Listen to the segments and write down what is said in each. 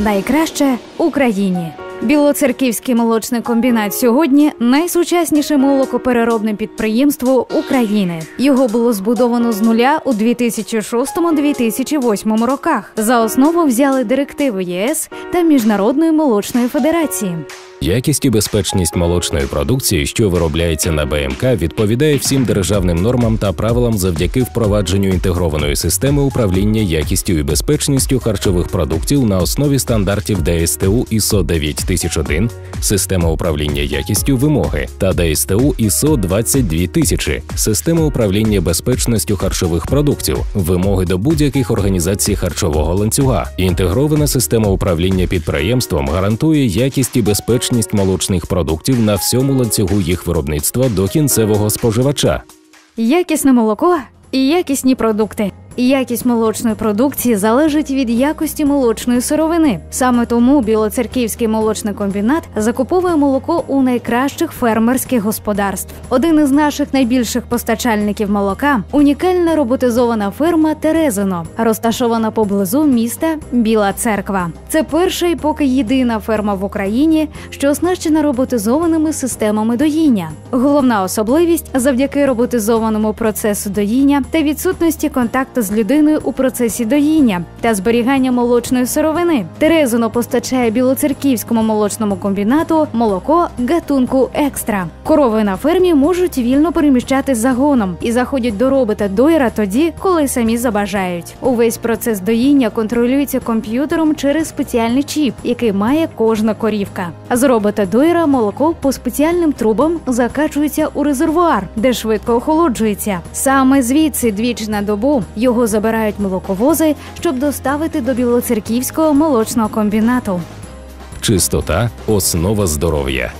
найкраще Україні. Білоцерківський молочний комбінат сьогодні найсучасніше молокопереробне підприємство України. Його було збудовано з нуля у 2006-2008 роках. За основу взяли директиви ЄС та Міжнародної молочної федерації. Якість і безпечність молочної продукції, що виробляється на БМК, відповідає всім державним нормам та правилам завдяки впровадженню інтегрованої системи управління якістю і безпечністю харчових продуктів на основі стандартів ДСТУ ISO 9001, система управління якістю вимоги та ДСТУ ISO 22000, система управління безпечністю харчових продуктів, вимоги до будь-яких організацій харчового ланцюга. Інтегрована система управління підприємством гарантує якість і безпечність молочних продуктів на всьому ланцюгу їх виробництва до кінцевого споживача. Якісне молоко і якісні продукти. Якість молочної продукції залежить від якості молочної сировини. Саме тому Білоцерківський молочний комбінат закуповує молоко у найкращих фермерських господарств. Один із наших найбільших постачальників молока унікальна роботизована ферма Терезино, розташована поблизу міста Біла Церква. Це перша і поки єдина ферма в Україні, що оснащена роботизованими системами доїння. Головна особливість завдяки роботизованому процесу доїння та відсутності контакту з людиною у процесі доїння та зберігання молочної сировини. Терезино постачає білоцерківському молочному комбінату молоко гатунку екстра. Корови на фермі можуть вільно переміщатись загоном і заходять до робота дойра тоді, коли самі забажають. Увесь процес доїння контролюється комп'ютером через спеціальний чіп, який має кожна корівка. З робота дойра молоко по спеціальним трубам закачується у резервуар, де швидко охолоджується. Саме звідси двічі на добу його забирають молоковози, щоб доставити до білоцерківського молочного комбінату. Чистота основа здоров'я.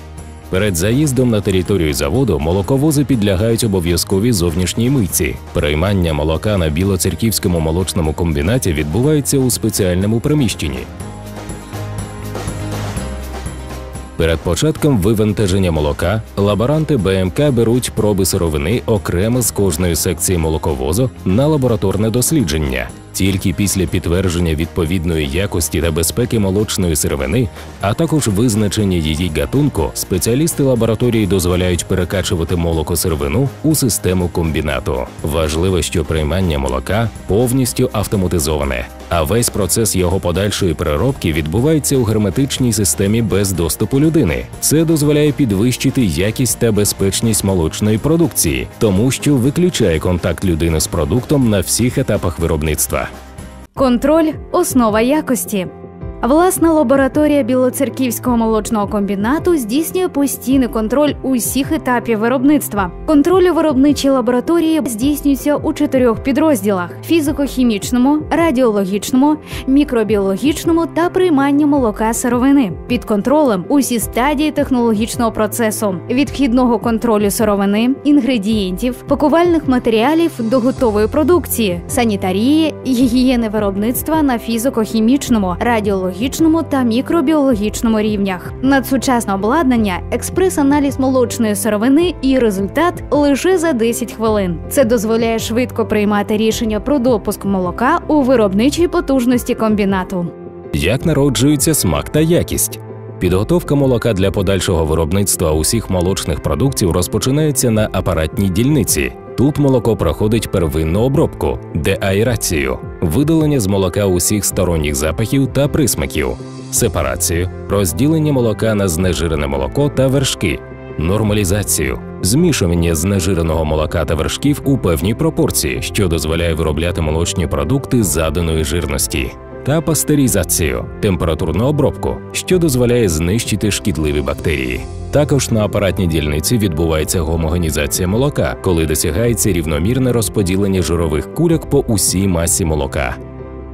Перед заїздом на територію заводу молоковози підлягають обов'язковій зовнішній митці. Приймання молока на білоцерківському молочному комбінаті відбувається у спеціальному приміщенні. Перед початком вивантаження молока лаборанти БМК беруть проби сировини окремо з кожної секції молоковозу на лабораторне дослідження. Тільки після підтвердження відповідної якості та безпеки молочної сировини, а також визначення її гатунку, спеціалісти лабораторії дозволяють перекачувати молокосировину у систему комбінату. Важливо, що приймання молока повністю автоматизоване, а весь процес його подальшої переробки відбувається у герметичній системі без доступу людини. Це дозволяє підвищити якість та безпечність молочної продукції, тому що виключає контакт людини з продуктом на всіх етапах виробництва. Контроль основа якості. Власна лабораторія Білоцерківського молочного комбінату здійснює постійний контроль усіх етапів виробництва. Контроль у виробничій лабораторії здійснюється у чотирьох підрозділах: фізико-хімічному, радіологічному, мікробіологічному та прийманні молока сировини. Під контролем усі стадії технологічного процесу: від вхідного контролю сировини, інгредієнтів, пакувальних матеріалів до готової продукції, санітарії, гігієни виробництва на фізико-хімічному, радіологічному біологічному та мікробіологічному рівнях. Надсучасне обладнання, експрес-аналіз молочної сировини і результат лише за 10 хвилин. Це дозволяє швидко приймати рішення про допуск молока у виробничій потужності комбінату. Як народжується смак та якість? Підготовка молока для подальшого виробництва усіх молочних продуктів розпочинається на апаратній дільниці. Тут молоко проходить первинну обробку, деаерацію, видалення з молока усіх сторонніх запахів та присмаків, сепарацію, розділення молока на знежирене молоко та вершки, нормалізацію, змішування знежиреного молока та вершків у певній пропорції, що дозволяє виробляти молочні продукти заданої жирності. Та пастеризацію температурну обробку, що дозволяє знищити шкідливі бактерії. Також на апаратній дільниці відбувається гомогенізація молока, коли досягається рівномірне розподілення жирових кульок по усій масі молока.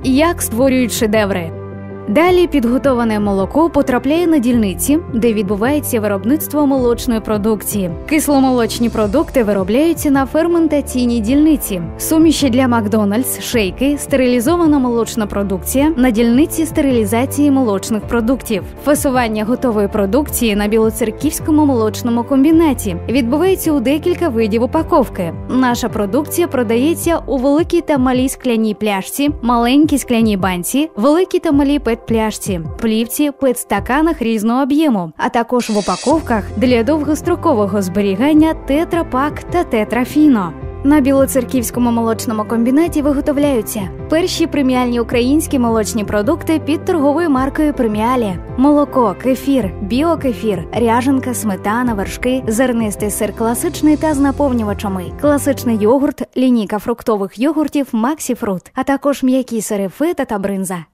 Як створюють шедеври? Далі підготоване молоко потрапляє на дільниці, де відбувається виробництво молочної продукції. Кисломолочні продукти виробляються на ферментаційній дільниці, суміші для Макдональдс, шейки, стерилізована молочна продукція на дільниці стерилізації молочних продуктів. Фасування готової продукції на білоцерківському молочному комбінаті відбувається у декілька видів упаковки. Наша продукція продається у великій та малій скляній пляшці, маленькій скляній банці, великій та малій пет-пляшці, плівці, пет-стаканах різного об'єму, а також в упаковках для довгострокового зберігання тетрапак та тетрафіно. На білоцерківському молочному комбінаті виготовляються перші преміальні українські молочні продукти під торговою маркою Преміалі: молоко, кефір, біокефір, ряженка, сметана, вершки, зернистий сир класичний та з наповнювачами, класичний йогурт, лінійка фруктових йогуртів Максі Фрут, а також м'які сири фета та бринза.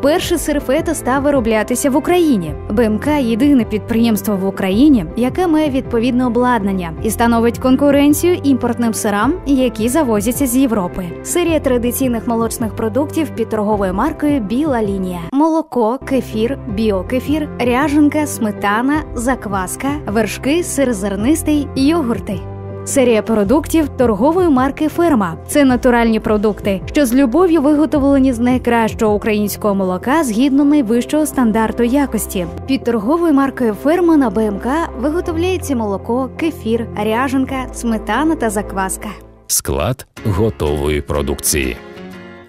Перший сир фета став вироблятися в Україні. БМК єдине підприємство в Україні, яке має відповідне обладнання і становить конкуренцію імпортним сирам, які завозяться з Європи. Серія традиційних молочних продуктів під торговою маркою Біла лінія: молоко, кефір, біокефір, ряженка, сметана, закваска, вершки, сир зернистий, йогурти. Серія продуктів торгової марки Ферма це натуральні продукти, що з любов'ю виготовлені з найкращого українського молока згідно найвищого стандарту якості. Під торговою маркою Ферма на БМК виготовляється молоко, кефір, ряженка, сметана та закваска. Склад готової продукції.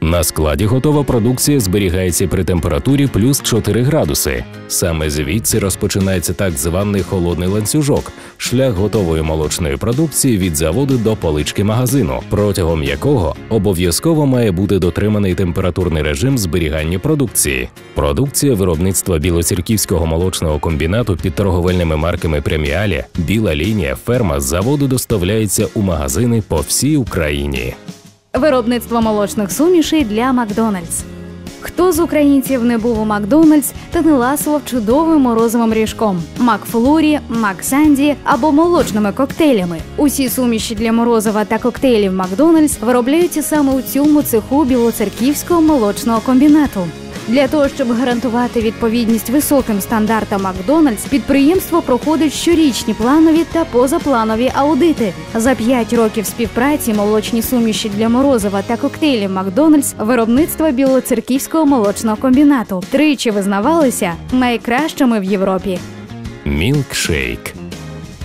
На складі готова продукція зберігається при температурі плюс 4 градуси. Саме звідси розпочинається так званий холодний ланцюжок, шлях готової молочної продукції від заводу до полички магазину, протягом якого обов'язково має бути дотриманий температурний режим зберігання продукції. Продукція виробництва білоцерківського молочного комбінату під торговельними марками Преміалі, біла лінія ферма з заводу доставляється у магазини по всій Україні. Виробництво молочних сумішей для Макдональдс. Хто з українців не був у Макдональдс та не ласував чудовим морозовим ріжком Макфлурі, Максанді або молочними коктейлями? Усі суміші для морозива та коктейлів Макдональдс виробляються саме у цьому цеху білоцерківського молочного комбінату. Для того щоб гарантувати відповідність високим стандартам Макдональдс, підприємство проходить щорічні планові та позапланові аудити. За п'ять років співпраці молочні суміші для морозива та коктейлів Макдональдс виробництва білоцерківського молочного комбінату тричі визнавалися найкращими в Європі. Мілкшейк.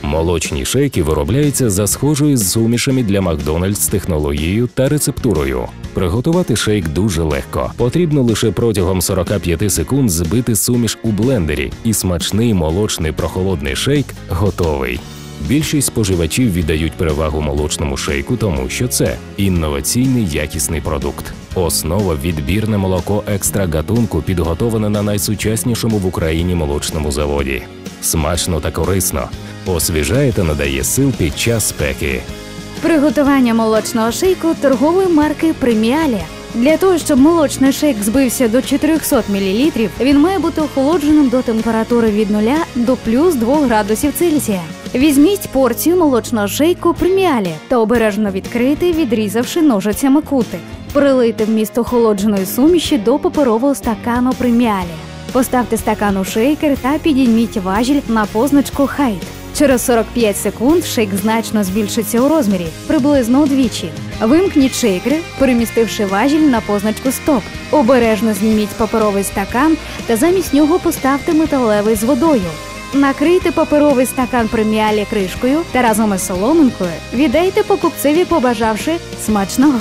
Молочні шейки виробляються за схожою з сумішами для Макдональдс технологією та рецептурою. Приготувати шейк дуже легко. Потрібно лише протягом 45 секунд збити суміш у блендері, і смачний молочний прохолодний шейк готовий. Більшість споживачів віддають перевагу молочному шейку, тому що це інноваційний якісний продукт. Основа відбірне молоко екстра гатунку підготовлене на найсучаснішому в Україні молочному заводі. Смачно та корисно. Освіжає та надає сил під час спеки. Приготування молочного шейку торгової марки Преміалі. Для того, щоб молочний шейк збився до 400 мл, він має бути охолодженим до температури від 0 до плюс 2 градусів Цельсія. Візьміть порцію молочного шейку преміалі та обережно відкрити, відрізавши ножицями кути. Прилийте вміст охолодженої суміші до паперового стакану преміалі. Поставте стакан у шейкер та підійміть важіль на позначку Хайт. Через 45 секунд шейк значно збільшиться у розмірі, приблизно удвічі. Вимкніть шейкер, перемістивши важіль на позначку Стоп. Обережно зніміть паперовий стакан та замість нього поставте металевий з водою. Накрийте паперовий стакан преміалі кришкою та разом із соломинкою віддайте покупцеві, побажавши смачного.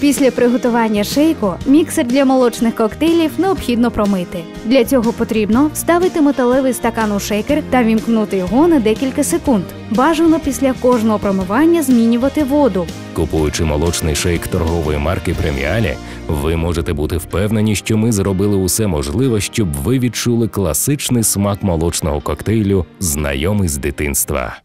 Після приготування шейку міксер для молочних коктейлів необхідно промити. Для цього потрібно вставити металевий стакан у шейкер та вімкнути його на декілька секунд. Бажано після кожного промивання змінювати воду. Купуючи молочний шейк торгової марки Преміалі, ви можете бути впевнені, що ми зробили усе можливе, щоб ви відчули класичний смак молочного коктейлю, знайомий з дитинства.